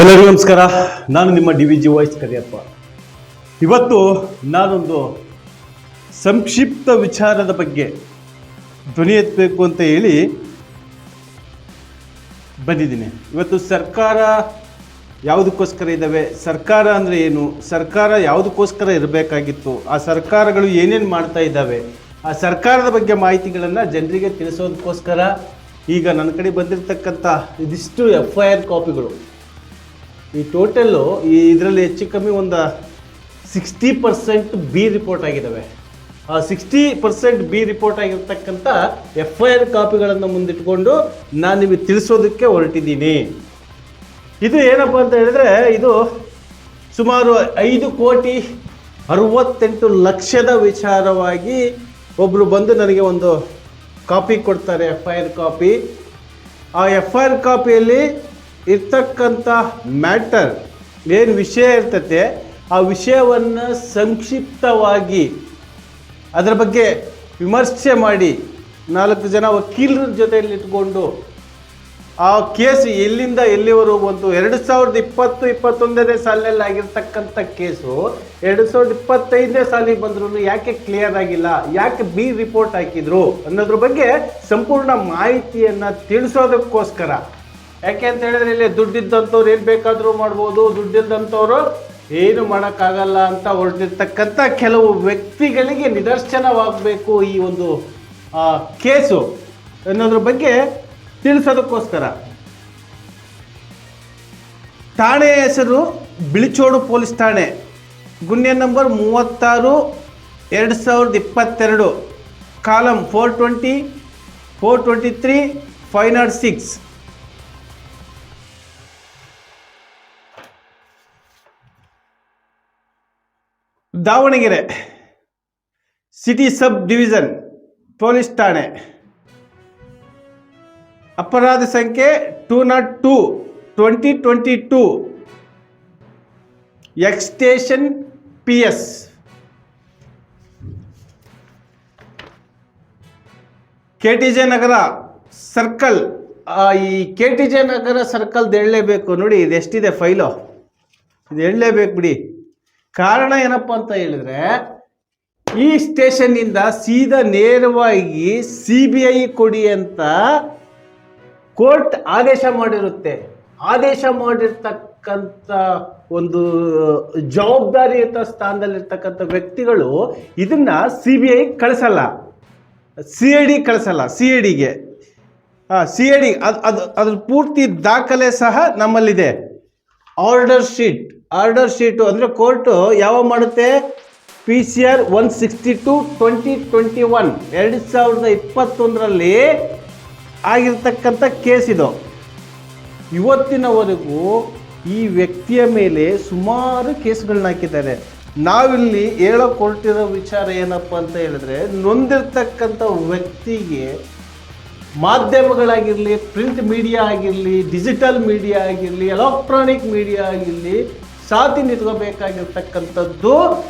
ಎಲ್ಲರಿಗೂ ನಮಸ್ಕಾರ. ನಾನು ನಿಮ್ಮ D V G voice Kariyappa. ಇವತ್ತು ನಾನೊಂದು ಸಂಕ್ಷಿಪ್ತ ವಿಚಾರದ ಬಗ್ಗೆ ಧ್ವನಿ ಎತ್ತಬೇಕು ಅಂತ ಹೇಳಿ ಬಂದಿದ್ದೀನಿ. ಇವತ್ತು ಸರ್ಕಾರ ಯಾವುದಕ್ಕೋಸ್ಕರ ಇದ್ದಾವೆ ಸರ್ಕಾರ ಅಂದರೆ ಏನು? ಸರ್ಕಾರ ಯಾವುದಕ್ಕೋಸ್ಕರ ಇರಬೇಕಾಗಿತ್ತು? ಆ ಸರ್ಕಾರಗಳು ಏನೇನು ಮಾಡ್ತಾ ಇದ್ದಾವೆ ಆ ಸರ್ಕಾರದ ಬಗ್ಗೆ ಮಾಹಿತಿಗಳನ್ನು ಜನರಿಗೆ ತಿಳಿಸೋದಕ್ಕೋಸ್ಕರ ಈಗ ನನ್ನ ಕಡೆ ಬಂದಿರತಕ್ಕಂಥ ಇದಿಷ್ಟು ಎಫ್ ಐ ಆರ್ ಕಾಪಿಗಳು. ಈ ಟೋಟಲ್ಲು ಈ ಇದರಲ್ಲಿ ಹೆಚ್ಚು ಕಮ್ಮಿ ಒಂದು ಸಿಕ್ಸ್ಟಿ ಪರ್ಸೆಂಟ್ ಬಿ ರಿಪೋರ್ಟ್ ಆಗಿದ್ದಾವೆ ಆ ಸಿಕ್ಸ್ಟಿ ಪರ್ಸೆಂಟ್ ಬಿ ರಿಪೋರ್ಟ್ ಆಗಿರ್ತಕ್ಕಂಥ ಎಫ್ ಐ ಆರ್ ಕಾಪಿಗಳನ್ನು ಮುಂದಿಟ್ಕೊಂಡು ನಾನು ನಿಮಗೆ ತಿಳಿಸೋದಕ್ಕೆ ಹೊರಟಿದ್ದೀನಿ. ಇದು ಏನಪ್ಪ ಅಂತ ಹೇಳಿದ್ರೆ, ಇದು ಸುಮಾರು ಐದು ಕೋಟಿ ಅರವತ್ತೆಂಟು ಲಕ್ಷದ ವಿಚಾರವಾಗಿ ಒಬ್ಬರು ಬಂದು ನನಗೆ ಒಂದು ಕಾಪಿ ಕೊಡ್ತಾರೆ ಎಫ್ ಐ ಆರ್ ಕಾಪಿ ಆ ಎಫ್ ಐ ಆರ್ ಕಾಪಿಯಲ್ಲಿ ಇರ್ತಕ್ಕಂಥ ಮ್ಯಾಟರ್, ಏನು ವಿಷಯ ಇರ್ತತೆ, ಆ ವಿಷಯವನ್ನು ಸಂಕ್ಷಿಪ್ತವಾಗಿ ಅದರ ಬಗ್ಗೆ ವಿಮರ್ಶೆ ಮಾಡಿ ನಾಲ್ಕು ಜನ ವಕೀಲರ ಜೊತೆಯಲ್ಲಿ ಇಟ್ಕೊಂಡು ಆ ಕೇಸ್ ಎಲ್ಲಿಂದ ಎಲ್ಲಿವರು ಬಂತು? ಎರಡು ಸಾವಿರದ ಇಪ್ಪತ್ತು, ಇಪ್ಪತ್ತೊಂದನೇ ಸಾಲಿನಲ್ಲಿ ಆಗಿರ್ತಕ್ಕಂಥ ಕೇಸು ಎರಡು ಸಾವಿರದ ಇಪ್ಪತ್ತೈದನೇ ಸಾಲಿಗೆ ಬಂದ್ರು ಯಾಕೆ ಕ್ಲಿಯರ್ ಆಗಿಲ್ಲ? ಯಾಕೆ ಬಿ ರಿಪೋರ್ಟ್ ಹಾಕಿದ್ರು? ಅನ್ನೋದ್ರ ಬಗ್ಗೆ ಸಂಪೂರ್ಣ ಮಾಹಿತಿಯನ್ನು ತಿಳಿಸೋದಕ್ಕೋಸ್ಕರ. ಯಾಕೆ ಅಂತ ಹೇಳಿದ್ರೆ ಇಲ್ಲಿ ದುಡ್ಡಿದ್ದಂಥವ್ರು ಏನು ಬೇಕಾದರೂ ಮಾಡ್ಬೋದು, ದುಡ್ಡಿಲ್ದಂಥವ್ರು ಏನು ಮಾಡೋಕ್ಕಾಗಲ್ಲ ಅಂತ ಹೊರಟಿರ್ತಕ್ಕಂಥ ಕೆಲವು ವ್ಯಕ್ತಿಗಳಿಗೆ ನಿದರ್ಶನವಾಗಬೇಕು ಈ ಒಂದು ಕೇಸು ಅನ್ನೋದ್ರ ಬಗ್ಗೆ ತಿಳಿಸೋದಕ್ಕೋಸ್ಕರ. ಠಾಣೆ ಹೆಸರು ಬಿಳಿಚೋಡು ಪೊಲೀಸ್ ಠಾಣೆ. ಗುನ್ನೆ ನಂಬರ್ ಮೂವತ್ತಾರು, ಎರಡು ಸಾವಿರದ ಇಪ್ಪತ್ತೆರಡು. Column four twenty four twenty three five not six Davanagere city sub division police ಠಾಣೆ. ಅಪರಾಧ ಸಂಖ್ಯೆ two not two twenty twenty two. Extension P S K T J Nagar circle ಈ ಕೆ ಟಿ ಜೆ ನಗರ ಸರ್ಕಲ್ದು ಹೇಳಲೇಬೇಕು. ನೋಡಿ, ಇದೆಷ್ಟಿದೆ file? ಇದು ಹೇಳಲೇಬೇಕು ಬಿಡಿ. ಕಾರಣ ಏನಪ್ಪ ಅಂತ ಹೇಳಿದ್ರೆ, ಈ ಸ್ಟೇಷನ್ನಿಂದ ಸೀದಾ ನೇರವಾಗಿ ಸಿ ಬಿ ಐ ಕೊಡಿ ಅಂತ ಕೋರ್ಟ್ ಆದೇಶ ಮಾಡಿರುತ್ತೆ. ಆದೇಶ ಮಾಡಿರ್ತಕ್ಕಂಥ ಒಂದು ಜವಾಬ್ದಾರಿಯುತ ಸ್ಥಾನದಲ್ಲಿರ್ತಕ್ಕಂಥ ವ್ಯಕ್ತಿಗಳು ಇದನ್ನ ಸಿ ಬಿ ಐ ಕಳಿಸಲ್ಲ. ಸಿ ಐ ಡಿ ಕಳಿಸಲ್ಲ ಸಿ ಐ ಡಿಗೆ ಸಿ ಐ ಡಿ ಅದು ಅದು, ಅದ್ರ ಪೂರ್ತಿ ದಾಖಲೆ ಸಹ ನಮ್ಮಲ್ಲಿದೆ. ಆರ್ಡರ್ ಶೀಟ್ ಆರ್ಡರ್ ಶೀಟು ಅಂದರೆ ಕೋರ್ಟು ಯಾವಾಗ ಮಾಡುತ್ತೆ? P C R one sixty two twenty twenty one ಎರಡು ಸಾವಿರದ ಇಪ್ಪತ್ತೊಂದರಲ್ಲಿ ಆಗಿರ್ತಕ್ಕಂಥ ಕೇಸ್ ಇದು. ಇವತ್ತಿನವರೆಗೂ ಈ ವ್ಯಕ್ತಿಯ ಮೇಲೆ ಸುಮಾರು ಕೇಸ್ಗಳನ್ನ ಹಾಕಿದ್ದಾರೆ. ನಾವಿಲ್ಲಿ ಹೇಳೋಕೆ ಹೊರಟಿರೋ ವಿಚಾರ ಏನಪ್ಪ ಅಂತ ಹೇಳಿದ್ರೆ, ನೊಂದಿರ್ತಕ್ಕಂಥ ವ್ಯಕ್ತಿಗೆ ಮಾಧ್ಯಮಗಳಾಗಿರಲಿ ಪ್ರಿಂಟ್ ಮೀಡಿಯಾ ಆಗಿರಲಿ ಡಿಜಿಟಲ್ ಮೀಡಿಯಾ ಆಗಿರಲಿ ಎಲೆಕ್ಟ್ರಾನಿಕ್ ಮೀಡಿಯಾ ಆಗಿರಲಿ ಸಾಥಿ ನಿಲ್ಕೋಬೇಕಾಗಿರ್ತಕ್ಕಂಥದ್ದು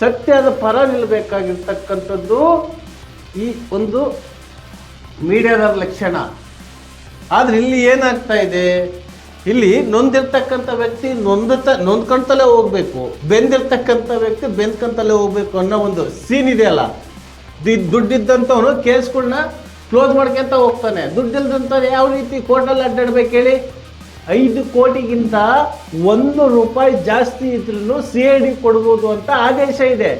ಸತ್ಯದ ಪರ ನಿಲ್ಲಬೇಕಾಗಿರ್ತಕ್ಕಂಥದ್ದು ಈ ಒಂದು ಮೀಡಿಯಾದ ಲಕ್ಷಣ. ಆದರೆ ಇಲ್ಲಿ ಏನಾಗ್ತಾ ಇದೆ? ಇಲ್ಲಿ ನೊಂದಿರ್ತಕ್ಕಂಥ ವ್ಯಕ್ತಿ ನೊಂದತ ನೊಂದ್ಕೊಂತಲೇ ಹೋಗ್ಬೇಕು. ಬೆಂದಿರ್ತಕ್ಕಂಥ ವ್ಯಕ್ತಿ ಬೆಂದ್ಕೊಂತಲೇ ಹೋಗ್ಬೇಕು ಅನ್ನೋ ಒಂದು ಸೀನ್ ಇದೆಯಲ್ಲ ದಿ- ದುಡ್ಡಿದ್ದಂಥವನು ಕೇಸ್ಗಳನ್ನ ಕ್ಲೋಸ್ ಮಾಡ್ಕೊಂತ ಹೋಗ್ತಾನೆ. ದುಡ್ಡಿಲ್ದಂಥವ್ರು ಯಾವ ರೀತಿ ಕೋರ್ಟಲ್ಲಿ ಅಡ್ಡಾಡ್ಬೇಕು ಹೇಳಿ? ಐದು ಕೋಟಿಗಿಂತ ಒಂದು ರೂಪಾಯಿ ಜಾಸ್ತಿ ಇದ್ರೂ ಸಿ ಐ ಡಿ ಕೊಡ್ಬೋದು ಅಂತ ಆದೇಶ ಇದೆ.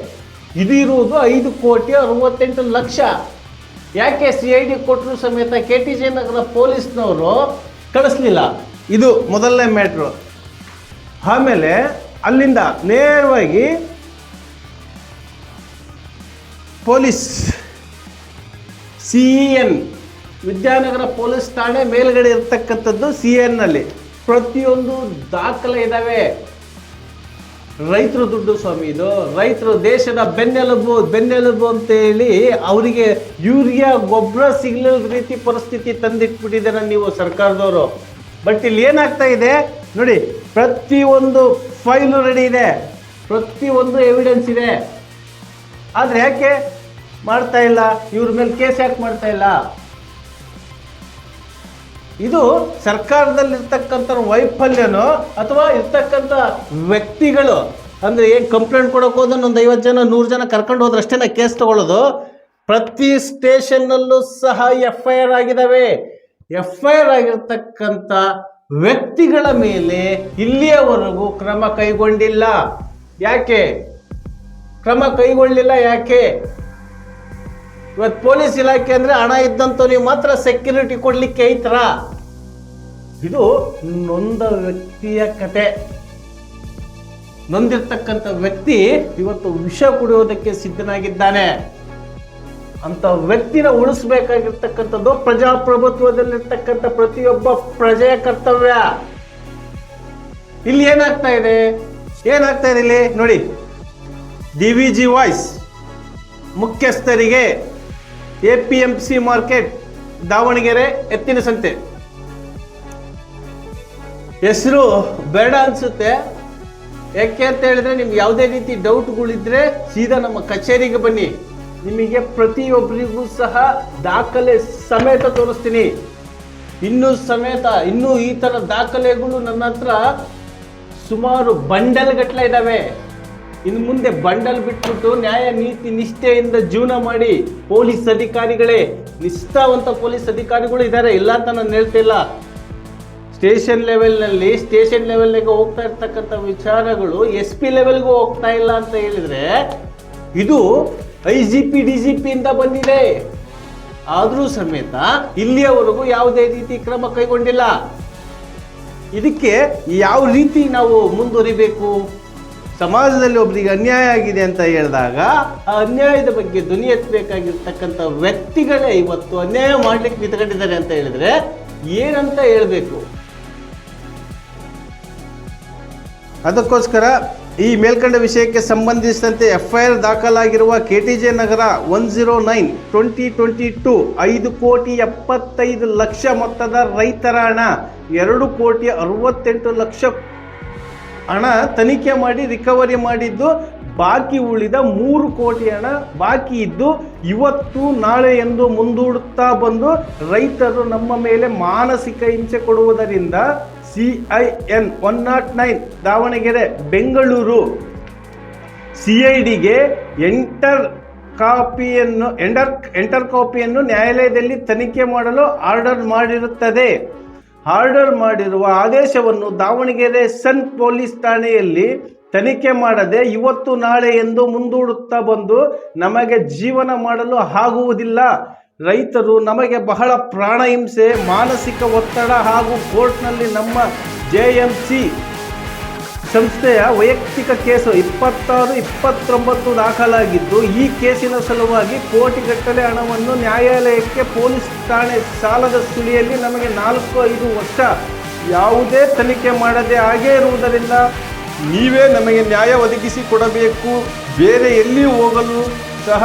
ಇದಿರುವುದು ಐದು ಕೋಟಿ ಅರವತ್ತೆಂಟು ಲಕ್ಷ. ಯಾಕೆ ಸಿ ಐ ಡಿ ಕೊಟ್ಟರು ಸಮೇತ ಕೆ ಟಿ ಜೆ ನಗರ ಪೊಲೀಸ್ನವರು ಕಳಿಸ್ಲಿಲ್ಲ? ಇದು ಮೊದಲನೇ ಮ್ಯಾಟ್ರು. ಆಮೇಲೆ ಅಲ್ಲಿಂದ ನೇರವಾಗಿ police, C N Vidyanagar police ಠಾಣೆ ಮೇಲ್ಗಡೆ ಇರ್ತಕ್ಕಂಥದ್ದು ಸಿ ಎನ್ನಲ್ಲಿ ಪ್ರತಿಯೊಂದು ದಾಖಲೆ ಇದ್ದಾವೆ ರೈತರು ದುಡ್ಡು ಸ್ವಾಮಿ ಇದು. ರೈತರು ದೇಶದ ಬೆನ್ನೆಲುಬು ಬೆನ್ನೆಲುಬು ಅಂತೇಳಿ ಅವರಿಗೆ ಯೂರಿಯಾ, ಗೊಬ್ಬರ ಸಿಗ್ಲಿಲ್ಲ ರೀತಿ ಪರಿಸ್ಥಿತಿ ತಂದಿಟ್ಬಿಟ್ಟಿದ್ದಾರೆ ನೀವು ಸರ್ಕಾರದವರು. ಬಟ್ ಇಲ್ಲಿ ಏನಾಗ್ತಾ ಇದೆ? ನೋಡಿ, ಪ್ರತಿಯೊಂದು ಫೈಲು ರೆಡಿ ಇದೆ. ಪ್ರತಿಯೊಂದು ಎವಿಡೆನ್ಸ್ ಇದೆ. ಆದರೆ ಯಾಕೆ ಮಾಡ್ತಾ ಇಲ್ಲ? ಇವ್ರ ಮೇಲೆ ಕೇಸ್ ಯಾಕೆ ಮಾಡ್ತಾ ಇಲ್ಲ? ಇದು ಸರ್ಕಾರದಲ್ಲಿರ್ತಕ್ಕಂಥ ವೈಫಲ್ಯನೋ ಅಥವಾ ಇರ್ತಕ್ಕಂಥ ವ್ಯಕ್ತಿಗಳು, ಅಂದ್ರೆ ಏನು ಕಂಪ್ಲೇಂಟ್ ಕೊಡೋಕೆ ಹೋದ್ರೆ ಒಂದು ಐವತ್ತು ಜನ, ನೂರು ಜನ ಕರ್ಕೊಂಡು ಹೋದ್ರೆ ಅಷ್ಟೇನ ಕೇಸ್ ತಗೊಳ್ಳೋದು. ಪ್ರತಿ ಸ್ಟೇಷನ್ನಲ್ಲೂ ಸಹ ಎಫ್ ಐ ಆರ್ ಆಗಿದಾವೆ. ಎಫ್ ಐ ಆರ್ ಆಗಿರ್ತಕ್ಕಂಥ ವ್ಯಕ್ತಿಗಳ ಮೇಲೆ ಇಲ್ಲಿಯವರೆಗೂ ಕ್ರಮ ಕೈಗೊಂಡಿಲ್ಲ. ಯಾಕೆ? ಕ್ರಮ ಕೈಗೊಳ್ಳಿಲ್ಲ ಯಾಕೆ? ಇವತ್ತು ಪೊಲೀಸ್ ಇಲಾಖೆ ಅಂದರೆ ಹಣ ಇದ್ದಂಥವ್ರಿಗೆ ಮಾತ್ರ ಸೆಕ್ಯೂರಿಟಿ ಕೊಡಲಿಕ್ಕೆ ಐತರ ಇದು ನೊಂದ ವ್ಯಕ್ತಿಯ ಕತೆ. ನೊಂದಿರ್ತಕ್ಕಂಥ ವ್ಯಕ್ತಿ ಇವತ್ತು ವಿಷ ಕುಡಿಯೋದಕ್ಕೆ ಸಿದ್ಧನಾಗಿದ್ದಾನೆ. ಅಂತ ವ್ಯಕ್ತಿನ ಉಳಿಸ್ಬೇಕಾಗಿರ್ತಕ್ಕಂಥದ್ದು ಪ್ರಜಾಪ್ರಭುತ್ವದಲ್ಲಿರ್ತಕ್ಕಂಥ ಪ್ರತಿಯೊಬ್ಬ ಪ್ರಜೆಯ ಕರ್ತವ್ಯ. ಇಲ್ಲಿ ಏನಾಗ್ತಾ ಇದೆ? ಏನಾಗ್ತಾ ಇದೆ ಇಲ್ಲಿ? ನೋಡಿ. ಡಿ ವಿ ಜಿ ವಾಯ್ಸ್ ಮುಖ್ಯಸ್ಥರಿಗೆ A P M C market, Davanagere ಎತ್ತಿನ ಸಂತೆ. ಹೆಸರು ಬೇಡ ಅನ್ಸುತ್ತೆ. ಯಾಕೆ ಅಂತ ಹೇಳಿದ್ರೆ ನಿಮ್ಗೆ ಯಾವುದೇ ರೀತಿ ಡೌಟ್ಗಳಿದ್ರೆ ಸೀದಾ ನಮ್ಮ ಕಚೇರಿಗೆ ಬನ್ನಿ. ನಿಮಗೆ ಪ್ರತಿಯೊಬ್ಬರಿಗೂ ಸಹ ದಾಖಲೆ ಸಮೇತ ತೋರಿಸ್ತೀನಿ. ಇನ್ನೂ ಸಮೇತ, ಇನ್ನೂ ಈ ಥರ ದಾಖಲೆಗಳು ನನ್ನ ಹತ್ರ ಸುಮಾರು ಬಂಡಲ್ ಗಟ್ಟಲೆ ಇದ್ದಾವೆ. ಇನ್ನು ಮುಂದೆ ಬಂಡಲ್ ಬಿಟ್ಬಿಟ್ಟು ನ್ಯಾಯ ನೀತಿ ನಿಷ್ಠೆಯಿಂದ ಜೀವನ ಮಾಡಿ ಪೊಲೀಸ್ ಅಧಿಕಾರಿಗಳೇ, ನಿಷ್ಠಾವಂತ ಪೊಲೀಸ್ ಅಧಿಕಾರಿಗಳು ಇದ್ದಾರೆ. ಇಲ್ಲ ಅಂತ ನಾನು ಹೇಳ್ತಿಲ್ಲ ಸ್ಟೇಷನ್ ಲೆವೆಲ್ನಲ್ಲಿ, ಸ್ಟೇಷನ್ ಲೆವೆಲ್ಗೆ ಹೋಗ್ತಾ ಇರ್ತಕ್ಕಂಥ ವಿಚಾರಗಳು ಎಸ್ ಪಿ ಲೆವೆಲ್ಗೂ ಹೋಗ್ತಾ ಇಲ್ಲ ಅಂತ ಹೇಳಿದ್ರೆ ಇದು I G P D G ಪಿಯಿಂದ ಬಂದಿದೆ. ಆದರೂ ಸಮೇತ ಇಲ್ಲಿಯವರೆಗೂ ಯಾವುದೇ ರೀತಿ ಕ್ರಮ ಕೈಗೊಂಡಿಲ್ಲ. ಇದಕ್ಕೆ ಯಾವ ರೀತಿ ನಾವು ಮುಂದುವರಿಬೇಕು? ಸಮಾಜದಲ್ಲಿ ಒಬ್ಬರಿಗೆ ಅನ್ಯಾಯ ಆಗಿದೆ ಅಂತ ಹೇಳಿದಾಗ ಆ ಅನ್ಯಾಯದ ಬಗ್ಗೆ ಧ್ವನಿ ಎತ್ತಬೇಕಾಗಿರ್ತಕ್ಕಂಥ ವ್ಯಕ್ತಿಗಳೇ ಇವತ್ತು ಅನ್ಯಾಯ ಮಾಡ್ಲಿಕ್ಕೆ ನಿಂತ್ಕೊಂಡಿದ್ದಾರೆ ಅಂತ ಹೇಳಿದ್ರೆ ಏನಂತ ಹೇಳಬೇಕು? ಅದಕ್ಕೋಸ್ಕರ ಈ ಮೇಲ್ಕಂಡ ವಿಷಯಕ್ಕೆ ಸಂಬಂಧಿಸಿದಂತೆ ಎಫ್ಐಆರ್ ದಾಖಲಾಗಿರುವ K T J Nagar one zero nine twenty twenty two ಐದು ಕೋಟಿ ಎಪ್ಪತ್ತೈದು ಲಕ್ಷ ಮೊತ್ತದ ರೈತರ ಹಣ, ಎರಡು ಕೋಟಿ ಅರವತ್ತೆಂಟು ಲಕ್ಷ ಹಣ ತನಿಖೆ ಮಾಡಿ, ರಿಕವರಿ ಮಾಡಿದ್ದು, ಬಾಕಿ ಉಳಿದ ಮೂರು ಕೋಟಿ ಹಣ ಬಾಕಿ ಇದ್ದು, ಇವತ್ತು, ನಾಳೆ ಎಂದು ಮುಂದೂಡುತ್ತಾ ಬಂದು ರೈತರು ನಮ್ಮ ಮೇಲೆ ಮಾನಸಿಕ ಹಿಂಸೆ ಕೊಡುವುದರಿಂದ C I N one not nine Davanagere, Bengaluru C I ಡಿಗೆ ಎಂಟರ್ ಕಾಪಿಯನ್ನು, ಎಂಟರ್ ಎಂಟರ್ ಕಾಪಿಯನ್ನು ನ್ಯಾಯಾಲಯದಲ್ಲಿ ತನಿಖೆ ಮಾಡಲು ಆರ್ಡರ್ ಮಾಡಿರುತ್ತದೆ. ಆರ್ಡರ್ ಮಾಡಿರುವ ಆದೇಶವನ್ನು ದಾವಣಗೆರೆ ಸನ್ ಪೊಲೀಸ್ ಠಾಣೆಯಲ್ಲಿ ತನಿಖೆ ಮಾಡದೆ ಇವತ್ತು ನಾಳೆ ಎಂದು ಮುಂದೂಡುತ್ತಾ ಬಂದು ನಮಗೆ ಜೀವನ ಮಾಡಲು ಆಗುವುದಿಲ್ಲ. ರೈತರು ನಮಗೆ ಬಹಳ ಪ್ರಾಣಹಿಂಸೆ, ಮಾನಸಿಕ ಒತ್ತಡ ಹಾಗೂ ಕೋರ್ಟ್ನಲ್ಲಿ ನಮ್ಮ ಜೆ ಎಂ ಸಿ ಸಂಸ್ಥೆಯ ವೈಯಕ್ತಿಕ ಕೇಸು ಇಪ್ಪತ್ತಾರು, ಇಪ್ಪತ್ತೊಂಬತ್ತು ದಾಖಲಾಗಿದ್ದು, ಈ ಕೇಸಿನ ಸಲುವಾಗಿ ಕೋಟಿಗಟ್ಟಲೆ ಹಣವನ್ನು ನ್ಯಾಯಾಲಯಕ್ಕೆ ಪೊಲೀಸ್ ಠಾಣೆ ಸಾಲದ ಸುಳಿಯಲ್ಲಿ ನಮಗೆ ನಾಲ್ಕು, ಐದು ವರ್ಷ ಯಾವುದೇ ತನಿಖೆ ಮಾಡದೆ ಹಾಗೇ ಇರುವುದರಿಂದ ನೀವೇ ನಮಗೆ ನ್ಯಾಯ ಒದಗಿಸಿ ಕೊಡಬೇಕು. ಬೇರೆ ಎಲ್ಲಿ ಹೋಗಲು ಸಹ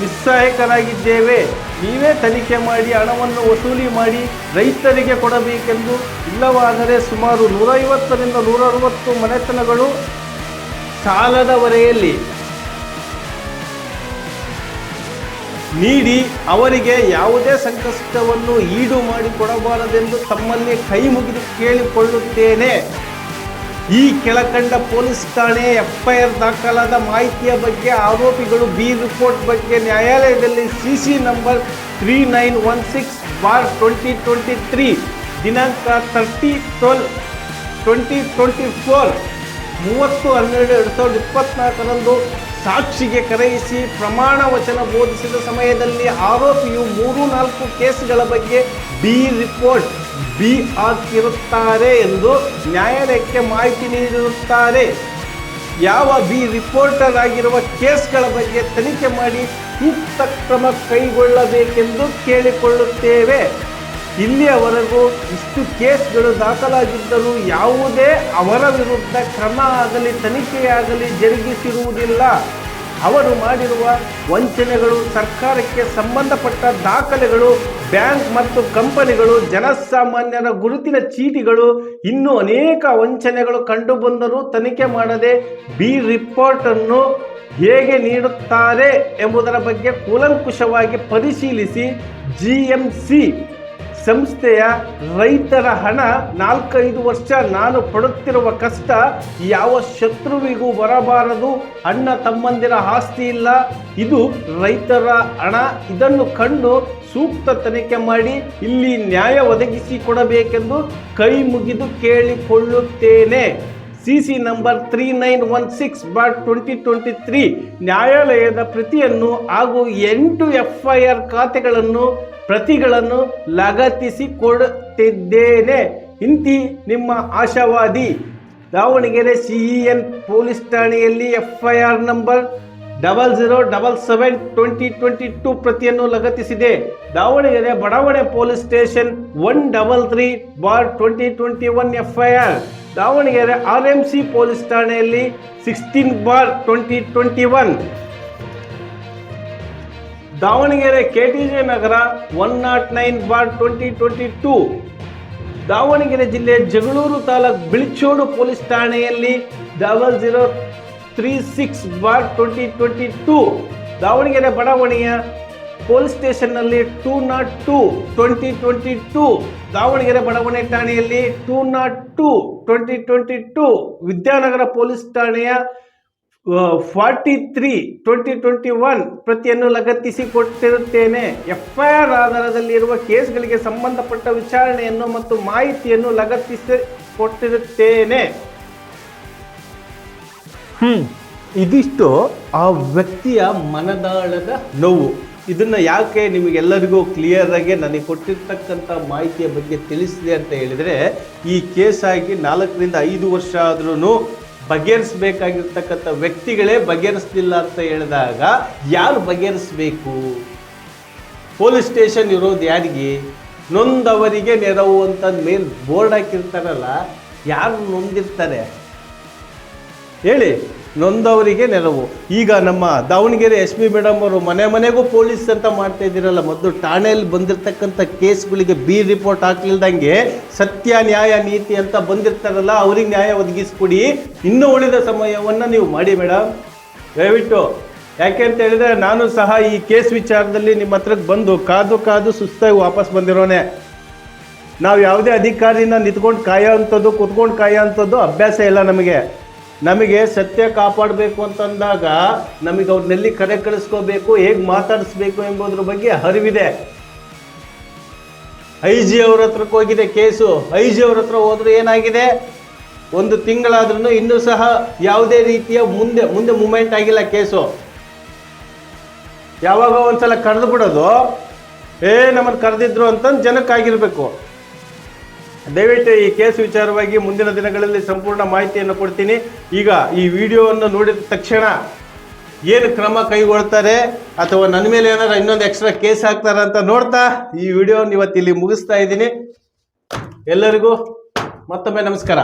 ನಿಸ್ಸಹಾಯಕರಾಗಿದ್ದೇವೆ. ನೀವೇ ತನಿಖೆ ಮಾಡಿ, ಹಣವನ್ನು ವಸೂಲಿ ಮಾಡಿ ರೈತರಿಗೆ ಕೊಡಬೇಕೆಂದು ಇಲ್ಲವಾದರೆ ಸುಮಾರು ನೂರೈವತ್ತರಿಂದ ನೂರ ಅರವತ್ತು ಮನೆತನಗಳು ಸಾಲದ ಹೊರೆಯಲ್ಲಿ ನೀಡಿ ಅವರಿಗೆ ಯಾವುದೇ ಸಂಕಷ್ಟವನ್ನು ಈಡು ಮಾಡಿ ಕೊಡಬಾರದೆಂದು ತಮ್ಮಲ್ಲಿ ಕೈ ಮುಗಿದು ಕೇಳಿಕೊಳ್ಳುತ್ತೇನೆ. ಈ ಕೆಳಕಂಡ ಪೊಲೀಸ್ ಠಾಣೆ ಎಫ್ಐಆರ್ ದಾಖಲಾದ ಮಾಹಿತಿಯ ಬಗ್ಗೆ, ಆರೋಪಿಗಳು ಬಿ ರಿಪೋರ್ಟ್ ಬಗ್ಗೆ ನ್ಯಾಯಾಲಯದಲ್ಲಿ C C number three nine one six bar twenty twenty three, ದಿನಾಂಕ thirty twelve twenty twenty four, ಮೂವತ್ತು ಹನ್ನೆರಡು ಎರಡು ಸಾವಿರದ ಇಪ್ಪತ್ನಾಲ್ಕರಂದು ಸಾಕ್ಷಿಗೆ ಕರೆಯಿಸಿ ಪ್ರಮಾಣ ವಚನ ಬೋಧಿಸಿದ ಸಮಯದಲ್ಲಿ ಆರೋಪಿಯು ಮೂರು ನಾಲ್ಕು ಕೇಸ್ಗಳ ಬಗ್ಗೆ ಬಿ ರಿಪೋರ್ಟ್ ಬಿ ಹಾಕಿರುತ್ತಾರೆ ಎಂದು ನ್ಯಾಯಾಲಯಕ್ಕೆ ಮಾಹಿತಿ ನೀಡಿರುತ್ತಾರೆ. ಯಾವ ಬಿ ರಿಪೋರ್ಟರ್ ಆಗಿರುವ ಕೇಸ್ಗಳ ಬಗ್ಗೆ ತನಿಖೆ ಮಾಡಿ ಸೂಕ್ತ ಕ್ರಮ ಕೈಗೊಳ್ಳಬೇಕೆಂದು ಕೇಳಿಕೊಳ್ಳುತ್ತೇವೆ. ಇಲ್ಲಿಯವರೆಗೂ ಇಷ್ಟು ಕೇಸ್ಗಳು ದಾಖಲಾಗಿದ್ದರೂ ಯಾವುದೇ ಅವರ ವಿರುದ್ಧ ಕ್ರಮ ಆಗಲಿ, ತನಿಖೆಯಾಗಲಿ ಜರುಗಿಸಿರುವುದಿಲ್ಲ. ಅವರು ಮಾಡಿರುವ ವಂಚನೆಗಳು, ಸರ್ಕಾರಕ್ಕೆ ಸಂಬಂಧಪಟ್ಟ ದಾಖಲೆಗಳು, ಬ್ಯಾಂಕ್ ಮತ್ತು ಕಂಪನಿಗಳು, ಜನಸಾಮಾನ್ಯರ ಗುರುತಿನ ಚೀಟಿಗಳು, ಇನ್ನೂ ಅನೇಕ ವಂಚನೆಗಳು ಕಂಡುಬಂದರೂ ತನಿಖೆ ಮಾಡದೆ ಬಿ ರಿಪೋರ್ಟ್ ಅನ್ನು ಹೇಗೆ ನೀಡುತ್ತಾರೆ ಎಂಬುದರ ಬಗ್ಗೆ ಕೂಲಂಕುಷವಾಗಿ ಪರಿಶೀಲಿಸಿ ಜಿ ಎಂ ಸಿ ಸಂಸ್ಥೆಯ ರೈತರ ಹಣ ನಾಲ್ಕೈದು ವರ್ಷ ನಾನು ಪಡುತ್ತಿರುವ ಕಷ್ಟ ಯಾವ ಶತ್ರುವಿಗೂ ಬರಬಾರದು. ಅಣ್ಣ ತಮ್ಮಂದಿರ ಆಸ್ತಿ ಇಲ್ಲ. ಇದು ರೈತರ ಹಣ. ಇದನ್ನು ಕಂಡು ಸೂಕ್ತ ತನಿಖೆ ಮಾಡಿ ಇಲ್ಲಿ ನ್ಯಾಯ ಒದಗಿಸಿ ಕೊಡಬೇಕೆಂದು ಕೈ ಮುಗಿದು ಕೇಳಿಕೊಳ್ಳುತ್ತೇನೆ. C C number three nine one six bar twenty twenty three ನ್ಯಾಯಾಲಯದ ಪ್ರತಿಯನ್ನು ಹಾಗೂ ಎಂಟು ಎಫ್ ಐ ಆರ್ ಖಾತೆಗಳನ್ನು ಪ್ರತಿಗಳನ್ನು ಲಗತ್ತಿಸಿ ಕೊಡುತ್ತಿದ್ದೇನೆ. ಇಂತಿ ನಿಮ್ಮ ಆಶಾವಾದಿ. ದಾವಣಗೆರೆ ಸಿಇಎನ್ ಪೊಲೀಸ್ ಠಾಣೆಯಲ್ಲಿ FIR number double zero double seven twenty twenty two ಪ್ರತಿಯನ್ನು ಲಗತ್ತಿಸಿದೆ. Davanagere Badavane police station one double three bar twenty twenty one FIR. Davanagere R M C police ಠಾಣೆಯಲ್ಲಿ sixteen bar twenty twenty one. Davanagere KTJ Nagar one not nine bar twenty twenty two. Davanagere ಜಿಲ್ಲೆ Jagaluru taluk Bilichodu police ಠಾಣೆಯಲ್ಲಿ double zero three six bar twenty twenty two. Davanagere ಬಡಾವಣೆಯ police ಸ್ಟೇಷನ್ನಲ್ಲಿ two not two twenty twenty two. Davanagere Badavane ಠಾಣೆಯಲ್ಲಿ two not two twenty twenty two. Vidyanagar police ಠಾಣೆಯ forty three twenty twenty one ಪ್ರತಿಯನ್ನು ಲಗತ್ತಿಸಿ ಕೊಟ್ಟಿರುತ್ತೇನೆ FIR ಆಧಾರದಲ್ಲಿರುವ ಕೇಸ್ಗಳಿಗೆ ಸಂಬಂಧಪಟ್ಟ ವಿಚಾರಣೆಯನ್ನು ಮತ್ತು ಮಾಹಿತಿಯನ್ನು ಲಗತ್ತಿಸಿ ಕೊಟ್ಟಿರುತ್ತೇನೆ ಹ್ಮ್, ಇದಿಷ್ಟು ಆ ವ್ಯಕ್ತಿಯ ಮನದಾಳದ ನೋವು. ಇದನ್ನ ಯಾಕೆ ನಿಮಗೆಲ್ಲರಿಗೂ ಕ್ಲಿಯರ್ ಆಗಿ ನನಗೆ ಕೊಟ್ಟಿರ್ತಕ್ಕಂಥ ಮಾಹಿತಿಯ ಬಗ್ಗೆ ತಿಳಿಸಿದೆ ಅಂತ ಹೇಳಿದ್ರೆ, ಈ ಕೇಸ್ ಆಗಿ ನಾಲ್ಕರಿಂದ ಐದು ವರ್ಷ ಆದ್ರೂ ಬಗೆಹರಿಸಬೇಕಾಗಿರ್ತಕ್ಕಂಥ ವ್ಯಕ್ತಿಗಳೇ ಬಗೆಹರಿಸ್ಲಿಲ್ಲ ಅಂತ ಹೇಳಿದಾಗ ಯಾರು ಬಗೆಹರಿಸಬೇಕು? ಪೊಲೀಸ್ ಸ್ಟೇಷನ್ ಇರೋದು ಯಾರಿಗೆ? ನೊಂದವರಿಗೆ ನೆರವು ಅಂತ ಮೇಲ್ ಬೋರ್ಡ್ ಹಾಕಿರ್ತಾರಲ್ಲ, ಯಾರು ನೊಂದಿರ್ತಾರೆ? ಹೇಳಿ. ನೊಂದವರಿಗೆ ನೆರವು. ಈಗ ನಮ್ಮ ದಾವಣಗೆರೆ ಎಸ್ ಪಿ ಮೇಡಮ್ ಅವರು ಮನೆ ಮನೆಗೂ ಪೊಲೀಸ್ ಅಂತ ಮಾಡ್ತಾ ಇದ್ದೀರಲ್ಲ, ಮೊದಲು ಠಾಣೆಯಲ್ಲಿ ಬಂದಿರತಕ್ಕಂಥ ಕೇಸ್ಗಳಿಗೆ ಬಿ ರಿಪೋರ್ಟ್ ಹಾಕ್ಲಿಲ್ದಂಗೆ ಸತ್ಯ, ನ್ಯಾಯ, ನೀತಿ ಅಂತ ಬಂದಿರ್ತಾರಲ್ಲ, ಅವ್ರಿಗೆ ನ್ಯಾಯ ಒದಗಿಸ್ಕೊಡಿ. ಇನ್ನೂ ಉಳಿದ ಸಮಯವನ್ನು ನೀವು ಮಾಡಿ ಮೇಡಮ್ ದಯವಿಟ್ಟು. ಯಾಕೆ ಅಂತ ಹೇಳಿದ್ರೆ ನಾನು ಸಹ ಈ ಕೇಸ್ ವಿಚಾರದಲ್ಲಿ ನಿಮ್ಮ ಹತ್ರಕ್ಕೆ ಬಂದು ಕಾದು ಕಾದು ಸುಸ್ತಾಗಿ ವಾಪಸ್ ಬಂದಿರೋನೆ. ನಾವು ಯಾವುದೇ ಅಧಿಕಾರಿನ ನಿಂತ್ಕೊಂಡು ಕಾಯೋ ಅಂಥದ್ದು, ಕುತ್ಕೊಂಡು ಕಾಯೋ ಅಂಥದ್ದು ಅಭ್ಯಾಸ ಇಲ್ಲ ನಮಗೆ. ನಮಗೆ ಸತ್ಯ ಕಾಪಾಡಬೇಕು ಅಂತಂದಾಗ ನಮಗೆ ಅವ್ರನ್ನೆಲ್ಲಿ ಕರೆ ಕಳಿಸ್ಕೋಬೇಕು, ಹೇಗೆ ಮಾತಾಡಿಸ್ಬೇಕು ಎಂಬುದ್ರ ಬಗ್ಗೆ ಅರಿವಿದೆ. ಐ ಜಿ ಅವ್ರ ಹತ್ರಕ್ಕೆ ಹೋಗಿದೆ ಕೇಸು. ಐ ಜಿ ಅವ್ರ ಹತ್ರ ಹೋದ್ರೆ ಏನಾಗಿದೆ? ಒಂದು ತಿಂಗಳಾದ್ರೂ ಇನ್ನೂ ಸಹ ಯಾವುದೇ ರೀತಿಯ ಮುಂದೆ ಮುಂದೆ ಮೂಮೆಂಟ್ ಆಗಿಲ್ಲ ಕೇಸು. ಯಾವಾಗ ಒಂದ್ಸಲ ಕರೆದು ಬಿಡೋದು? ಏ ನಮ್ಮನ್ನು ಕರೆದಿದ್ರು ಅಂತಂದು ಜನಕ್ಕಾಗಿರ್ಬೇಕು ದಯವಿಟ್ಟು ಈ ಕೇಸ್ ವಿಚಾರವಾಗಿ ಮುಂದಿನ ದಿನಗಳಲ್ಲಿ ಸಂಪೂರ್ಣ ಮಾಹಿತಿಯನ್ನು ಕೊಡ್ತೀನಿ. ಈಗ ಈ ವಿಡಿಯೋವನ್ನು ನೋಡಿದ ತಕ್ಷಣ ಏನು ಕ್ರಮ ಕೈಗೊಳ್ತಾರೆ ಅಥವಾ ನನ್ನ ಮೇಲೆ ಏನಾರ ಇನ್ನೊಂದು ಎಕ್ಸ್ಟ್ರಾ ಕೇಸ್ ಹಾಕ್ತಾರ ಅಂತ ನೋಡ್ತಾ ಈ ವಿಡಿಯೋನ ಇವತ್ತು ಇಲ್ಲಿ ಮುಗಿಸ್ತಾ ಇದ್ದೀನಿ. ಎಲ್ಲರಿಗೂ ಮತ್ತೊಮ್ಮೆ ನಮಸ್ಕಾರ.